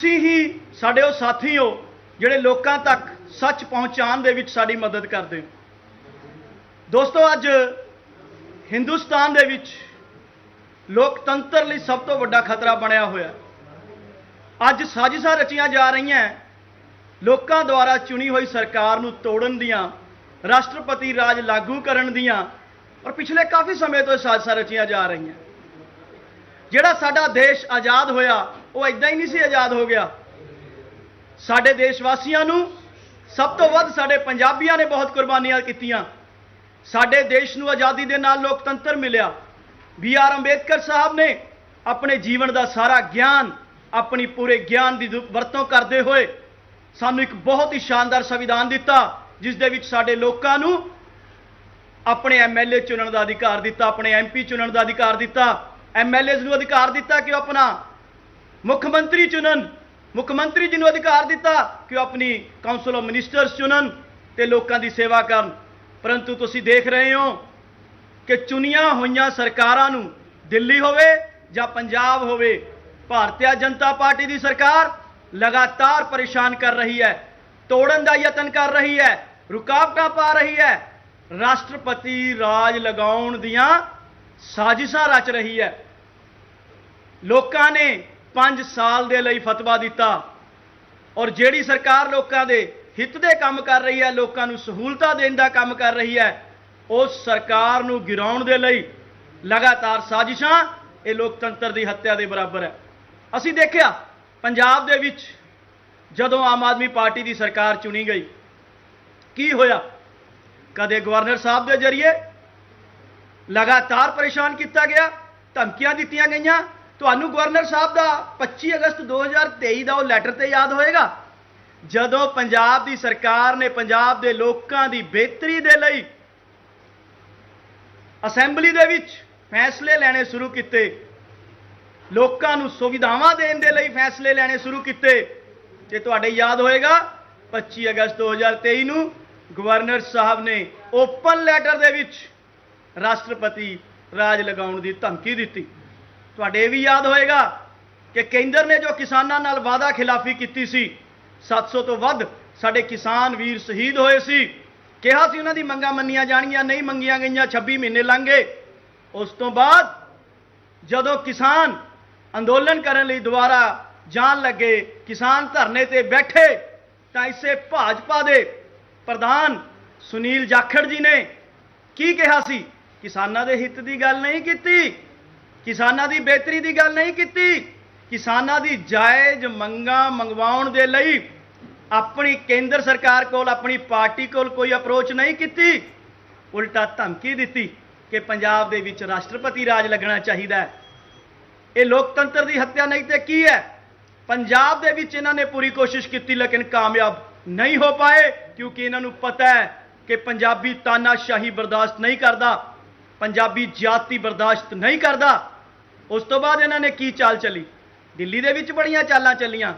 ਤੁਸੀਂ ਹੀ ਸਾਡੇ ਉਹ ਸਾਥੀ ਹੋ ਜਿਹੜੇ ਲੋਕਾਂ ਤੱਕ ਸੱਚ ਪਹੁੰਚਾਉਣ ਦੇ ਵਿੱਚ ਸਾਡੀ ਮਦਦ ਕਰਦੇ ਹੋ। ਦੋਸਤੋ, ਅੱਜ ਹਿੰਦੁਸਤਾਨ ਦੇ ਵਿੱਚ ਲੋਕਤੰਤਰ ਲਈ ਸਭ ਤੋਂ ਵੱਡਾ ਖਤਰਾ ਬਣਿਆ ਹੋਇਆ ਅੱਜ ਸਾਜ਼ਿਸ਼ਾਂ ਰਚੀਆਂ ਜਾ ਰਹੀਆਂ ਲੋਕਾਂ ਦੁਆਰਾ ਚੁਣੀ ਹੋਈ ਸਰਕਾਰ ਨੂੰ ਤੋੜਨ ਦੀਆਂ, ਰਾਸ਼ਟਰਪਤੀ ਰਾਜ ਲਾਗੂ ਕਰਨ ਦੀਆਂ ਔਰ ਪਿਛਲੇ ਕਾਫੀ ਸਮੇਂ ਤੋਂ ਇਹ ਸਾਜ਼ਿਸ਼ਾਂ ਰਚੀਆਂ ਜਾ ਰਹੀਆਂ। ਜਿਹੜਾ ਸਾਡਾ ਦੇਸ਼ ਆਜ਼ਾਦ ਹੋਇਆ ਉਹ ਇਦਾਂ ਹੀ ਨਹੀਂ ਸੀ ਆਜ਼ਾਦ ਹੋ ਗਿਆ। ਸਾਡੇ ਦੇਸ਼ ਵਾਸੀਆਂ ਨੂੰ ਸਭ ਤੋਂ ਵੱਧ ਸਾਡੇ ਪੰਜਾਬੀਆਂ ਨੇ ਬਹੁਤ ਕੁਰਬਾਨੀਆਂ ਕੀਤੀਆਂ। ਸਾਡੇ ਦੇਸ਼ ਨੂੰ ਆਜ਼ਾਦੀ ਦੇ ਨਾਲ ਲੋਕਤੰਤਰ ਮਿਲਿਆ। ਬੀ ਆਰ ਅੰਬੇਦਕਰ ਸਾਹਿਬ ਨੇ ਆਪਣੇ ਜੀਵਨ ਦਾ ਸਾਰਾ ਗਿਆਨ, ਆਪਣੀ ਪੂਰੇ ਗਿਆਨ ਦੀ ਵਰਤੋਂ ਕਰਦੇ ਹੋਏ ਸਾਨੂੰ ਇੱਕ ਬਹੁਤ ਹੀ ਸ਼ਾਨਦਾਰ ਸੰਵਿਧਾਨ ਦਿੱਤਾ, ਜਿਸ ਦੇ ਵਿੱਚ ਸਾਡੇ ਲੋਕਾਂ ਨੂੰ ਆਪਣੇ ਐਮਐਲਏ ਚੁਣਨ ਦਾ ਅਧਿਕਾਰ ਦਿੱਤਾ, ਆਪਣੇ ਐਮਪੀ ਚੁਣਨ ਦਾ ਅਧਿਕਾਰ ਦਿੱਤਾ ਐਮਐਲਏਜ਼ ਨੂੰ ਅਧਿਕਾਰ ਦਿੱਤਾ ਕਿ ਉਹ ਆਪਣਾ ਮੁੱਖ ਮੰਤਰੀ ਚੁਣਨ, ਮੁੱਖ ਮੰਤਰੀ ਜੀ ਨੂੰ ਅਧਿਕਾਰ ਦਿੱਤਾ ਕਿ ਉਹ ਆਪਣੀ ਕਾਉਂਸਲ ਆਫ ਮਿਨਿਸਟਰਸ ਚੁਣਨ ਤੇ ਲੋਕਾਂ ਦੀ ਸੇਵਾ ਕਰਨ। ਪਰੰਤੂ ਤੁਸੀਂ ਦੇਖ ਰਹੇ ਹੋ ਕਿ ਚੁਣੀਆਂ ਹੋਈਆਂ ਸਰਕਾਰਾਂ ਨੂੰ ਦਿੱਲੀ ਹੋਵੇ ਜਾਂ ਪੰਜਾਬ ਹੋਵੇ, ਭਾਰਤੀ ਜਨਤਾ ਪਾਰਟੀ ਦੀ ਸਰਕਾਰ ਲਗਾਤਾਰ ਪਰੇਸ਼ਾਨ ਕਰ ਰਹੀ ਹੈ, ਤੋੜਨ ਦਾ ਯਤਨ ਕਰ ਰਹੀ ਹੈ, ਰੁਕਾਵਟਾਂ ਪਾ ਰਹੀ ਹੈ। ਰਾਸ਼ਟਰਪਤੀ ਰਾਜ ਲਗਾਉਣ ਦੀਆਂ ਸਾਜ਼ਿਸ਼ਾਂ ਰਚ ਰਹੀ ਹੈ। ਲੋਕਾਂ ਨੇ 5 ਸਾਲ ਦੇ ਲਈ ਫਤਵਾ ਦਿੱਤਾ। ਔਰ ਜਿਹੜੀ ਸਰਕਾਰ ਲੋਕਾਂ ਦੇ ਹਿੱਤ ਦੇ ਕੰਮ ਕਰ ਰਹੀ ਹੈ, ਲੋਕਾਂ ਨੂੰ ਸਹੂਲਤਾਂ ਦੇਣ ਦਾ ਕੰਮ ਕਰ ਰਹੀ ਹੈ, ਉਸ ਸਰਕਾਰ ਨੂੰ ਗਿਰਾਉਣ ਦੇ ਲਈ ਲਗਾਤਾਰ ਸਾਜ਼ਿਸ਼ਾਂ, ਇਹ ਲੋਕਤੰਤਰ ਦੀ ਹੱਤਿਆ ਦੇ ਬਰਾਬਰ ਹੈ। ਅਸੀਂ ਦੇਖਿਆ, ਪੰਜਾਬ ਦੇ ਵਿੱਚ ਜਦੋਂ ਆਮ ਆਦਮੀ ਪਾਰਟੀ ਦੀ ਸਰਕਾਰ ਚੁਣੀ ਗਈ, ਕੀ ਹੋਇਆ? ਕਦੇ ਗਵਰਨਰ ਸਾਹਿਬ ਦੇ ਜ਼ਰੀਏ ਲਗਾਤਾਰ ਪਰੇਸ਼ਾਨ ਕੀਤਾ ਗਿਆ, ਧਮਕੀਆਂ ਦਿੱਤੀਆਂ ਗਈਆਂ ਤੁਹਾਨੂੰ ਗਵਰਨਰ ਸਾਹਿਬ ਦਾ 25 ਅਗਸਤ 2023 ਦਾ ਉਹ ਲੈਟਰ ਤੇ ਯਾਦ ਹੋਏਗਾ? ਜਦੋਂ ਪੰਜਾਬ ਦੀ ਸਰਕਾਰ ਨੇ ਪੰਜਾਬ ਦੇ ਲੋਕਾਂ ਦੀ ਬਿਹਤਰੀ ਦੇ ਲਈ ਅਸੈਂਬਲੀ ਦੇ ਵਿੱਚ ਫੈਸਲੇ ਲੈਣੇ ਸ਼ੁਰੂ ਕੀਤੇ, ਲੋਕਾਂ ਨੂੰ ਸੁਵਿਧਾਵਾਂ ਦੇਣ ਦੇ ਲਈ ਫੈਸਲੇ ਲੈਣੇ ਸ਼ੁਰੂ ਕੀਤੇ ਤੇ ਤੁਹਾਡੇ ਯਾਦ ਹੋਏਗਾ 25 ਅਗਸਤ 2023 ਨੂੰ ਗਵਰਨਰ ਸਾਹਿਬ ਨੇ ਓਪਨ ਲੈਟਰ ਦੇ ਵਿੱਚ ਰਾਸ਼ਟਰਪਤੀ ਰਾਜ ਲਗਾਉਣ ਦੀ ਧਮਕੀ ਦਿੱਤੀ। ਤੁਹਾਡੇ ਇਹ ਵੀ ਯਾਦ ਹੋਏਗਾ ਕਿ ਕੇਂਦਰ ਨੇ ਜੋ ਕਿਸਾਨਾਂ ਨਾਲ ਵਾਅਦਾ ਖਿਲਾਫੀ ਕੀਤੀ ਸੀ 700 ਤੋਂ ਵੱਧ ਸਾਡੇ ਕਿਸਾਨ ਵੀਰ ਸ਼ਹੀਦ ਹੋਏ ਸੀ। ਕਿਹਾ ਸੀ ਉਹਨਾਂ ਦੀ ਮੰਗਾਂ ਮੰਨੀਆਂ ਜਾਣਗੀਆਂ, ਨਹੀਂ ਮੰਗੀਆਂ ਗਈਆਂ 26 ਮਹੀਨੇ ਲੰਘ। ਗਏ ਉਸ ਤੋਂ ਬਾਅਦ ਜਦੋਂ ਕਿਸਾਨ ਅੰਦੋਲਨ ਕਰਨ ਲਈ ਦੁਬਾਰਾ ਜਾਣ ਲੱਗੇ, ਕਿਸਾਨ ਧਰਨੇ ਤੇ ਬੈਠੇ, ਤਾਂ ਇਸੇ ਭਾਜਪਾ ਦੇ ਪ੍ਰਧਾਨ ਸੁਨੀਲ ਜਾਖੜ ਜੀ ਨੇ ਕੀ ਕਿਹਾ ਸੀ? ਕਿਸਾਨਾਂ ਦੇ ਹਿੱਤ ਦੀ ਗੱਲ ਨਹੀਂ ਕੀਤੀ। ਕਿਸਾਨਾਂ ਦੀ ਬਿਹਤਰੀ ਦੀ ਗੱਲ ਨਹੀਂ ਕੀਤੀ। ਕਿਸਾਨਾਂ ਦੀ ਜਾਇਜ਼ ਮੰਗਾਂ ਮੰਗਵਾਉਣ ਦੇ ਲਈ ਆਪਣੀ ਕੇਂਦਰ ਸਰਕਾਰ ਕੋਲ, ਆਪਣੀ ਪਾਰਟੀ ਕੋਲ ਕੋਈ ਅਪਰੋਚ ਨਹੀਂ ਕੀਤੀ। ਉਲਟਾ ਧਮਕੀ ਦਿੱਤੀ ਕਿ ਪੰਜਾਬ ਦੇ ਵਿੱਚ ਰਾਸ਼ਟਰਪਤੀ ਰਾਜ ਲੱਗਣਾ ਚਾਹੀਦਾ ਹੈ। ਇਹ ਲੋਕਤੰਤਰ ਦੀ ਹੱਤਿਆ ਨਹੀਂ ਤੇ ਕੀ ਹੈ? ਪੰਜਾਬ ਦੇ ਵਿੱਚ ਇਹਨਾਂ ਨੇ ਪੂਰੀ ਕੋਸ਼ਿਸ਼ ਕੀਤੀ ਲੇਕਿਨ ਕਾਮਯਾਬ ਨਹੀਂ ਹੋ ਪਾਏ, ਕਿਉਂਕਿ ਇਹਨਾਂ ਨੂੰ ਪਤਾ ਹੈ ਕਿ ਪੰਜਾਬੀ ਤਾਨਾਸ਼ਾਹੀ ਬਰਦਾਸ਼ਤ ਨਹੀਂ ਕਰਦਾ, ਪੰਜਾਬੀ ਜਾਤੀ ਬਰਦਾਸ਼ਤ ਨਹੀਂ ਕਰਦਾ। ਉਸ ਤੋਂ ਬਾਅਦ ਇਹਨਾਂ ਨੇ ਕੀ ਚਾਲ ਚੱਲੀ? ਦਿੱਲੀ ਦੇ ਵਿੱਚ ਬੜੀਆਂ ਚਾਲਾਂ ਚੱਲੀਆਂ।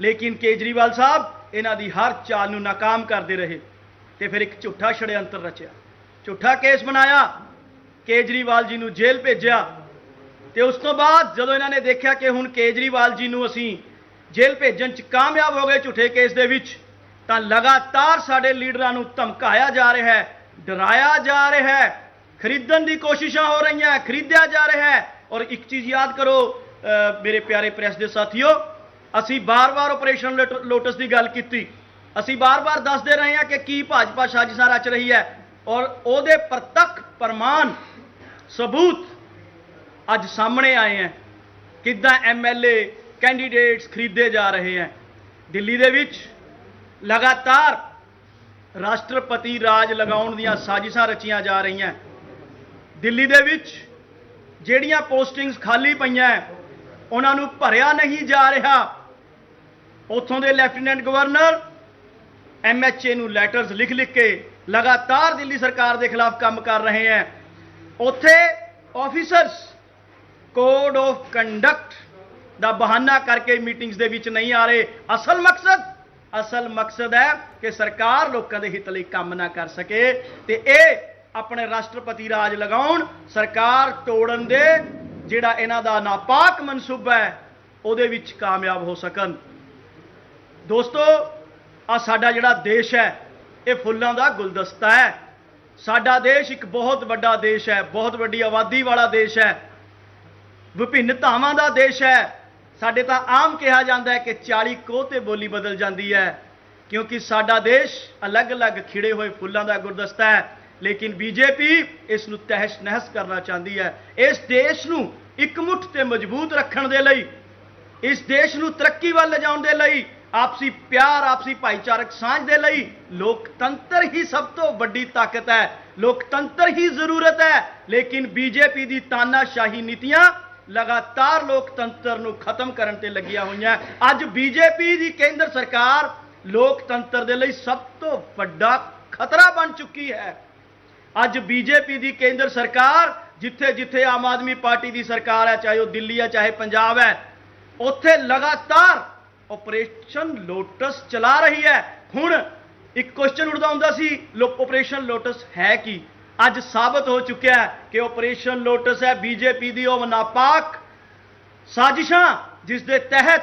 ਲੇਕਿਨ ਕੇਜਰੀਵਾਲ ਸਾਹਿਬ ਇਹਨਾਂ ਦੀ ਹਰ ਚਾਲ ਨੂੰ ਨਾਕਾਮ ਕਰਦੇ ਰਹੇ ਤੇ ਫਿਰ ਇੱਕ ਝੂਠਾ ਛੜਯੰਤਰ ਰਚਿਆ। ਝੂਠਾ ਕੇਸ ਬਣਾਇਆ, ਕੇਜਰੀਵਾਲ ਜੀ ਨੂੰ ਜੇਲ੍ਹ ਭੇਜਿਆ ਤੇ ਉਸ ਤੋਂ ਬਾਅਦ ਜਦੋਂ ਇਹਨਾਂ ਨੇ ਦੇਖਿਆ ਕਿ ਹੁਣ ਕੇਜਰੀਵਾਲ ਜੀ ਨੂੰ ਅਸੀਂ ਜੇਲ੍ਹ ਭੇਜਣ ਚ ਕਾਮਯਾਬ ਹੋ ਗਏ ਝੂਠੇ ਕੇਸ ਦੇ ਵਿੱਚ, ਤਾਂ ਲਗਾਤਾਰ ਸਾਡੇ ਲੀਡਰਾਂ ਨੂੰ ਧਮਕਾਇਆ ਜਾ ਰਿਹਾ ਹੈ, ਡਰਾਇਆ ਜਾ ਰਿਹਾ ਹੈ ਖਰੀਦਣ ਦੀ ਕੋਸ਼ਿਸ਼ਾਂ ਹੋ ਰਹੀਆਂ, ਖਰੀਦਿਆ ਜਾ ਰਿਹਾ ਹੈ। ਔਰ ਇੱਕ ਚੀਜ਼ ਯਾਦ ਕਰੋ ਮੇਰੇ ਪਿਆਰੇ ਪ੍ਰੈਸ ਦੇ ਸਾਥੀਓ, ਅਸੀਂ ਬਾਰ-ਬਾਰ ਆਪਰੇਸ਼ਨ ਲੋਟ- ਲੋਟਸ ਦੀ ਗੱਲ ਕੀਤੀ। ਅਸੀਂ ਬਾਰ-ਬਾਰ ਦੱਸਦੇ ਰਹੇ ਹਾਂ ਕਿ ਕੀ ਭਾਜਪਾ ਸਾਜ਼ਿਸ਼ਾਂ ਰਚ ਰਹੀ ਹੈ। ਔਰ ਉਹਦੇ ਪ੍ਰਤੱਖ ਪ੍ਰਮਾਣ, ਸਬੂਤ ਅੱਜ ਸਾਹਮਣੇ ਆਏ ਹੈ। ਕਿੱਦਾਂ ਐਮਐਲਏ ਕੈਂਡੀਡੇਟਸ ਖਰੀਦੇ ਜਾ ਰਹੇ ਹੈ। ਦਿੱਲੀ ਦੇ ਵਿੱਚ ਲਗਾਤਾਰ ਰਾਸ਼ਟਰਪਤੀ ਰਾਜ ਲਗਾਉਣ ਦੀਆਂ ਸਾਜ਼ਿਸ਼ਾਂ ਰਚੀਆਂ ਜਾ ਰਹੀਆਂ। ਦਿੱਲੀ ਦੇ ਵਿੱਚ ਜਿਹੜੀਆਂ ਪੋਸਟਿੰਗਸ ਖਾਲੀ ਪਈਆਂ ਉਹਨਾਂ ਨੂੰ ਭਰਿਆ ਨਹੀਂ ਜਾ ਰਿਹਾ। ਉੱਥੋਂ ਦੇ ਲੈਫਟੀਨੈਂਟ ਗਵਰਨਰ ਐਮਐਚਏ ਨੂੰ ਲੈਟਰਸ ਲਿਖ ਲਿਖ ਕੇ ਲਗਾਤਾਰ ਦਿੱਲੀ ਸਰਕਾਰ ਦੇ ਖਿਲਾਫ ਕੰਮ ਕਰ ਰਹੇ ਹੈ। ਉੱਥੇ ਆਫੀਸਰਸ ਕੋਡ ਆਫ ਕੰਡਕਟ ਦਾ ਬਹਾਨਾ ਕਰਕੇ ਮੀਟਿੰਗਸ ਦੇ ਵਿੱਚ ਨਹੀਂ ਆ ਰਹੇ। ਅਸਲ ਮਕਸਦ ਅਸਲ ਮਕਸਦ ਹੈ ਕਿ ਸਰਕਾਰ ਲੋਕਾਂ ਦੇ ਹਿੱਤ ਲਈ ਕੰਮ ਨਾ ਕਰ ਸਕੇ ਤੇ ਇਹ ਆਪਣੇ ਰਾਸ਼ਟਰਪਤੀ ਰਾਜ ਲਗਾਉਣ, ਸਰਕਾਰ ਤੋੜਨ ਦੇ ਜਿਹੜਾ ਇਹਨਾਂ ਦਾ ਨਾਪਾਕ ਮਨਸੂਬਾ ਹੈ, ਉਹਦੇ ਵਿੱਚ ਕਾਮਯਾਬ ਹੋ ਸਕਣ। ਦੋਸਤੋ ਆ ਸਾਡਾ ਜਿਹੜਾ ਦੇਸ਼ ਹੈ, ਇਹ ਫੁੱਲਾਂ ਦਾ ਗੁਲਦਸਤਾ ਹੈ। ਸਾਡਾ ਦੇਸ਼ ਇੱਕ ਬਹੁਤ ਵੱਡਾ ਦੇਸ਼ ਹੈ, ਬਹੁਤ ਵੱਡੀ ਆਬਾਦੀ ਵਾਲਾ ਦੇਸ਼ ਹੈ। ਵਿਭਿੰਨਤਾਵਾਂ ਦਾ ਦੇਸ਼ ਹੈ। ਸਾਡੇ ਤਾਂ ਆਮ ਕਿਹਾ ਜਾਂਦਾ ਹੈ ਕਿ 40 ਕੋਹ ਤੇ ਬੋਲੀ ਬਦਲ ਜਾਂਦੀ ਹੈ, ਕਿਉਂਕਿ ਸਾਡਾ ਦੇਸ਼ ਅਲੱਗ-ਅਲੱਗ ਖਿੜੇ ਹੋਏ ਫੁੱਲਾਂ ਦਾ ਗੁਲਦਸਤਾ ਹੈ। ਲੇਕਿਨ ਬੀਜੇਪੀ ਇਸ ਨੂੰ ਤਹਿਸ ਨਹਿਸ ਕਰਨਾ ਚਾਹੁੰਦੀ ਹੈ। ਇਸ ਦੇਸ਼ ਨੂੰ ਇਕਮੁੱਠ ਤੇ ਮਜ਼ਬੂਤ ਰੱਖਣ ਦੇ ਲਈ, ਇਸ ਦੇਸ਼ ਨੂੰ ਤਰੱਕੀ ਵੱਲ ਲਿਜਾਉਣ ਦੇ ਲਈ, ਆਪਸੀ ਪਿਆਰ, ਆਪਸੀ ਭਾਈਚਾਰਕ ਸਾਂਝ ਦੇ ਲਈ ਲੋਕਤੰਤਰ ਹੀ ਸਭ ਤੋਂ ਵੱਡੀ ਤਾਕਤ ਹੈ। ਲੋਕਤੰਤਰ ਹੀ ਜ਼ਰੂਰਤ ਹੈ, ਲੇਕਿਨ ਬੀਜੇਪੀ ਦੀ ਤਾਨਾਸ਼ਾਹੀ ਨੀਤੀਆਂ ਲਗਾਤਾਰ ਲੋਕਤੰਤਰ ਨੂੰ ਖਤਮ ਕਰਨ ਤੇ ਲੱਗੀਆਂ ਹੋਈਆਂ। ਅੱਜ ਬੀਜੇਪੀ ਦੀ ਕੇਂਦਰ ਸਰਕਾਰ ਲੋਕਤੰਤਰ ਦੇ ਲਈ ਸਭ ਤੋਂ ਵੱਡਾ ਖਤਰਾ ਬਣ ਚੁੱਕੀ ਹੈ। ਅੱਜ ਬੀਜੇਪੀ ਦੀ ਕੇਂਦਰ ਸਰਕਾਰ, ਜਿੱਥੇ ਜਿੱਥੇ ਆਮ ਆਦਮੀ ਪਾਰਟੀ ਦੀ ਸਰਕਾਰ ਹੈ, ਚਾਹੇ ਉਹ ਦਿੱਲੀ ਹੈ, ਚਾਹੇ ਪੰਜਾਬ ਹੈ, ਉੱਥੇ ਲਗਾਤਾਰ ਆਪਰੇਸ਼ਨ ਲੋਟਸ ਚਲਾ ਰਹੀ ਹੈ। ਹੁਣ ਇੱਕ ਕੁਐਸਚਨ ਉੱਠਦਾ ਹੁੰਦਾ ਸੀ, ਲੋ ਆਪਰੇਸ਼ਨ ਲੋਟਸ ਹੈ ਕੀ? ਅੱਜ ਸਾਬਤ ਹੋ ਚੁੱਕਿਆ ਹੈ ਕਿ ਆਪਰੇਸ਼ਨ ਲੋਟਸ ਹੈ ਬੀਜੇਪੀ ਦੀ ਉਹ ਨਾਪਾਕ ਸਾਜ਼ਿਸ਼ਾਂ, ਜਿਸ ਦੇ ਤਹਿਤ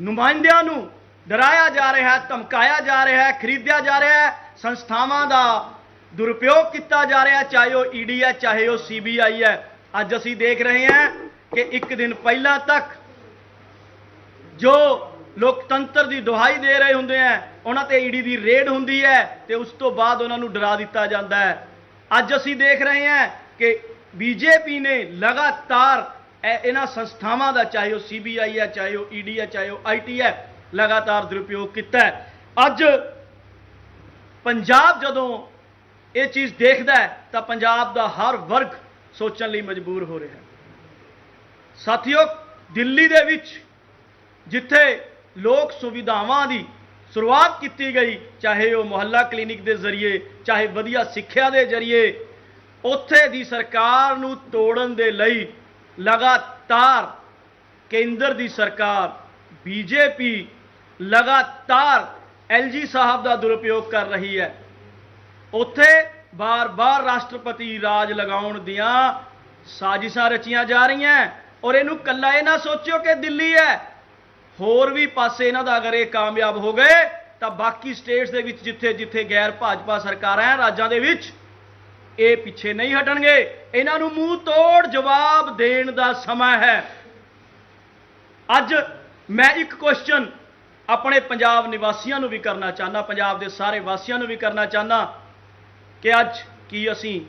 ਨੁਮਾਇੰਦਿਆਂ ਨੂੰ ਡਰਾਇਆ ਜਾ ਰਿਹਾ ਹੈ, ਧਮਕਾਇਆ ਜਾ ਰਿਹਾ ਹੈ, ਖਰੀਦਿਆ ਜਾ ਰਿਹਾ ਹੈ, ਸੰਸਥਾਵਾਂ ਦਾ ਦੁਰਉਪਯੋਗ ਕੀਤਾ ਜਾ ਰਿਹਾ, ਚਾਹੇ ਉਹ ਈਡੀ ਹੈ, ਚਾਹੇ ਉਹ ਸੀਬੀਆਈ ਹੈ। ਅੱਜ ਅਸੀਂ ਦੇਖ ਰਹੇ ਹਾਂ ਕਿ ਇੱਕ ਦਿਨ ਪਹਿਲਾਂ ਤੱਕ ਜੋ ਲੋਕਤੰਤਰ ਦੀ ਦੁਹਾਈ ਦੇ ਰਹੇ ਹੁੰਦੇ ਆ, ਉਹਨਾਂ ਤੇ ਈਡੀ ਦੀ ਰੇਡ ਹੁੰਦੀ ਹੈ ਤੇ ਉਸ ਤੋਂ ਬਾਅਦ ਉਹਨਾਂ ਨੂੰ ਡਰਾ ਦਿੱਤਾ ਜਾਂਦਾ ਹੈ। ਅੱਜ ਅਸੀਂ ਦੇਖ ਰਹੇ ਹਾਂ ਕਿ ਬੀਜੇਪੀ ਨੇ ਲਗਾਤਾਰ ਇਹਨਾਂ ਸੰਸਥਾਵਾਂ ਦਾ, ਚਾਹੇ ਉਹ ਸੀਬੀਆਈ ਹੈ, ਚਾਹੇ ਉਹ ਈਡੀ ਹੈ, ਚਾਹੇ ਉਹ ਆਈਟੀ ਹੈ, ਲਗਾਤਾਰ ਦੁਰਉਪਯੋਗ ਕੀਤਾ ਅੱਜ ਪੰਜਾਬ ਜਦੋਂ ਇਹ ਚੀਜ਼ ਦੇਖਦਾ ਹੈ ਤਾਂ ਪੰਜਾਬ ਦਾ ਹਰ ਵਰਗ ਸੋਚਣ ਲਈ ਮਜਬੂਰ ਹੋ ਰਿਹਾ ਹੈ। ਸਾਥੀਓ, ਦਿੱਲੀ ਦੇ ਵਿੱਚ ਜਿੱਥੇ ਲੋਕ ਸੁਵਿਧਾਵਾਂ ਦੀ ਸ਼ੁਰੂਆਤ ਕੀਤੀ ਗਈ, ਚਾਹੇ ਉਹ ਮੁਹੱਲਾ ਕਲੀਨਿਕ ਦੇ ਜ਼ਰੀਏ, ਚਾਹੇ ਵਧੀਆ ਸਿੱਖਿਆ ਦੇ ਜ਼ਰੀਏ, ਉੱਥੇ ਦੀ ਸਰਕਾਰ ਨੂੰ ਤੋੜਨ ਦੇ ਲਈ ਲਗਾਤਾਰ ਕੇਂਦਰ ਦੀ ਸਰਕਾਰ, ਬੀਜੇਪੀ ਲਗਾਤਾਰ ਐਲਜੀ ਸਾਹਿਬ ਦਾ ਦੁਰਉਪਯੋਗ ਕਰ ਰਹੀ ਹੈ। ਉੱਥੇ ਬਾਰ-ਬਾਰ ਰਾਸ਼ਟਰਪਤੀ ਰਾਜ ਲਗਾਉਣ ਦੀਆਂ ਸਾਜ਼ਿਸ਼ਾਂ ਰਚੀਆਂ ਜਾ ਰਹੀਆਂ ਔਰ ਇਹਨੂੰ ਕੱਲਾ ਇਹ ਨਾ ਸੋਚਿਓ ਕਿ ਦਿੱਲੀ ਹੈ। ਹੋਰ ਵੀ ਪਾਸੇ ਇਹਨਾਂ ਦਾ ਅਗਰ ਇਹ ਕਾਮਯਾਬ ਹੋ ਗਏ, ਤਾਂ ਬਾਕੀ ਸਟੇਟਸ ਦੇ ਵਿੱਚ ਜਿੱਥੇ ਜਿੱਥੇ ਗੈਰ ਭਾਜਪਾ ਸਰਕਾਰਾਂ ਹੈ, ਰਾਜਾਂ ਦੇ ਵਿੱਚ ਇਹ ਪਿੱਛੇ ਨਹੀਂ ਹਟਣਗੇ। ਇਹਨਾਂ ਨੂੰ ਮੂੰਹ ਤੋੜ ਜਵਾਬ ਦੇਣ ਦਾ ਸਮਾਂ ਹੈ। ਅੱਜ ਮੈਂ ਇੱਕ ਕੁਐਸਚਨ ਆਪਣੇ ਪੰਜਾਬ ਨਿਵਾਸੀਆਂ ਨੂੰ ਵੀ ਕਰਨਾ ਚਾਹੁੰਦਾ, ਪੰਜਾਬ ਦੇ ਸਾਰੇ ਵਾਸੀਆਂ ਨੂੰ ਵੀ ਕਰਨਾ ਚਾਹੁੰਦਾ। ਕਿ ਅੱਜ ਕੀ ਅਸੀਂ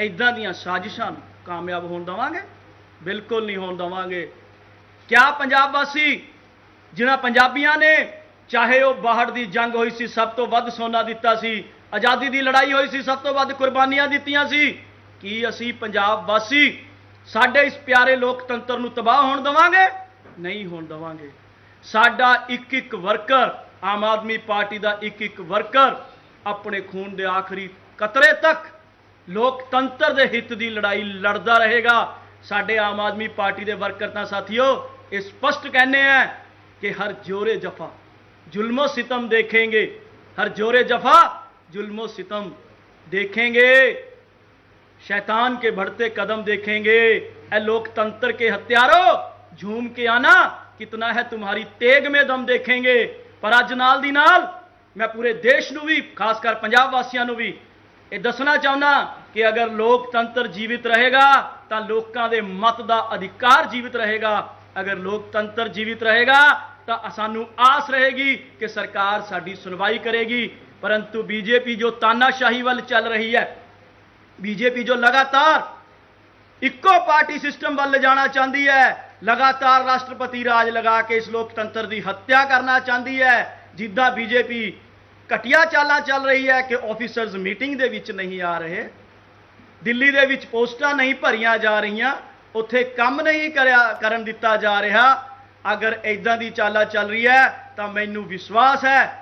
ਇਦਾਂ ਦੀਆਂ ਸਾਜ਼ਿਸ਼ਾਂ ਨੂੰ ਕਾਮਯਾਬ ਹੋਣ ਦਵਾਂਗੇ? ਬਿਲਕੁਲ ਨਹੀਂ ਹੋਣ ਦਵਾਂਗੇ। ਕਿਆ ਪੰਜਾਬ ਵਾਸੀ, ਜਿਨ੍ਹਾਂ ਪੰਜਾਬੀਆਂ ਨੇ ਚਾਹੇ ਉਹ ਬਾਹਰ ਦੀ ਜੰਗ ਹੋਈ ਸੀ, ਸਭ ਤੋਂ ਵੱਧ ਸੋਨਾ ਦਿੱਤਾ ਸੀ, ਆਜ਼ਾਦੀ ਦੀ ਲੜਾਈ ਹੋਈ ਸੀ, ਸਭ ਤੋਂ ਵੱਧ ਕੁਰਬਾਨੀਆਂ ਦਿੱਤੀਆਂ ਸੀ, ਕੀ ਅਸੀਂ ਪੰਜਾਬ ਵਾਸੀ ਸਾਡੇ ਇਸ ਪਿਆਰੇ ਲੋਕਤੰਤਰ ਨੂੰ ਤਬਾਹ ਹੋਣ ਦਵਾਂਗੇ? ਨਹੀਂ ਹੋਣ ਦਵਾਂਗੇ। ਸਾਡਾ ਇੱਕ ਇੱਕ ਵਰਕਰ, ਆਮ ਆਦਮੀ ਪਾਰਟੀ ਦਾ ਇੱਕ ਇੱਕ ਵਰਕਰ ਆਪਣੇ ਖੂਨ ਦੇ ਆਖਰੀ ਕਤਰੇ ਤੱਕ ਲੋਕਤੰਤਰ ਦੇ ਹਿੱਤ ਦੀ ਲੜਾਈ ਲੜਦਾ ਰਹੇਗਾ ਸਾਡੇ ਆਮ ਆਦਮੀ ਪਾਰਟੀ ਦੇ ਵਰਕਰ ਤਾਂ ਸਾਥੀਓ ਇਹ ਸਪਸ਼ਟ ਕਹਿੰਦੇ ਆ ਕਿ ਹਰ ਜੋਰੇ ਜਫਾ ਜ਼ੁਲਮੋ ਸਿਤਮ देखेंगे हर जोरे जफा जुल्मो सितम देखेंगे शैतान के बढ़ते कदम देखेंगे ए लोकतंत्र के हत्यारों झूम के आना कितना है तुम्हारी तेग में दम देखेंगे ਪਰ ਅੱਜ ਨਾਲ ਦੀ ਨਾਲ ਮੈਂ ਪੂਰੇ ਦੇਸ਼ ਨੂੰ ਵੀ ਖਾਸ ਕਰ ਪੰਜਾਬ ਵਾਸੀਆਂ ਨੂੰ ਵੀ ਇਹ ਦੱਸਣਾ ਚਾਹੁੰਦਾ ਕਿ ਅਗਰ ਲੋਕਤੰਤਰ ਜੀਵਿਤ ਰਹੇਗਾ, ਤਾਂ ਲੋਕਾਂ ਦੇ ਮਤ ਦਾ ਅਧਿਕਾਰ ਜੀਵਿਤ ਰਹੇਗਾ। ਅਗਰ ਲੋਕਤੰਤਰ ਜੀਵਿਤ ਰਹੇਗਾ, ਤਾਂ ਸਾਨੂੰ ਆਸ ਰਹੇਗੀ ਕਿ ਸਰਕਾਰ ਸਾਡੀ ਸੁਣਵਾਈ ਕਰੇਗੀ। ਪਰੰਤੂ ਬੀਜੇਪੀ ਜੋ ਤਾਨਾਸ਼ਾਹੀ ਵੱਲ ਚੱਲ ਰਹੀ ਹੈ, ਬੀਜੇਪੀ ਜੋ ਲਗਾਤਾਰ ਇੱਕੋ ਪਾਰਟੀ ਸਿਸਟਮ ਵੱਲ ਜਾਣਾ ਚਾਹੁੰਦੀ ਹੈ, ਲਗਾਤਾਰ ਰਾਸ਼ਟਰਪਤੀ ਰਾਜ ਲਗਾ ਕੇ ਇਸ ਲੋਕਤੰਤਰ ਦੀ ਹੱਤਿਆ ਕਰਨਾ ਚਾਹੁੰਦੀ ਹੈ, ਜਿੱਦਾਂ ਬੀਜੇਪੀ ਘਟੀਆ ਚਾਲਾਂ ਚੱਲ ਰਹੀ ਹੈ ਕਿ ਆਫੀਸਰਸ ਮੀਟਿੰਗ ਦੇ ਵਿੱਚ ਨਹੀਂ ਆ ਰਹੇ। ਦਿੱਲੀ ਦੇ ਵਿੱਚ ਪੋਸਟਾਂ ਨਹੀਂ ਭਰੀਆਂ ਜਾ ਰਹੀਆਂ। ਉੱਥੇ ਕੰਮ ਨਹੀਂ ਕਰਿਆ, ਕਰਨ ਦਿੱਤਾ ਜਾ ਰਿਹਾ। ਅਗਰ ਇਦਾਂ ਦੀ ਚਾਲਾਂ ਚੱਲ ਰਹੀ ਹੈ, ਤਾਂ ਮੈਨੂੰ ਵਿਸ਼ਵਾਸ ਹੈ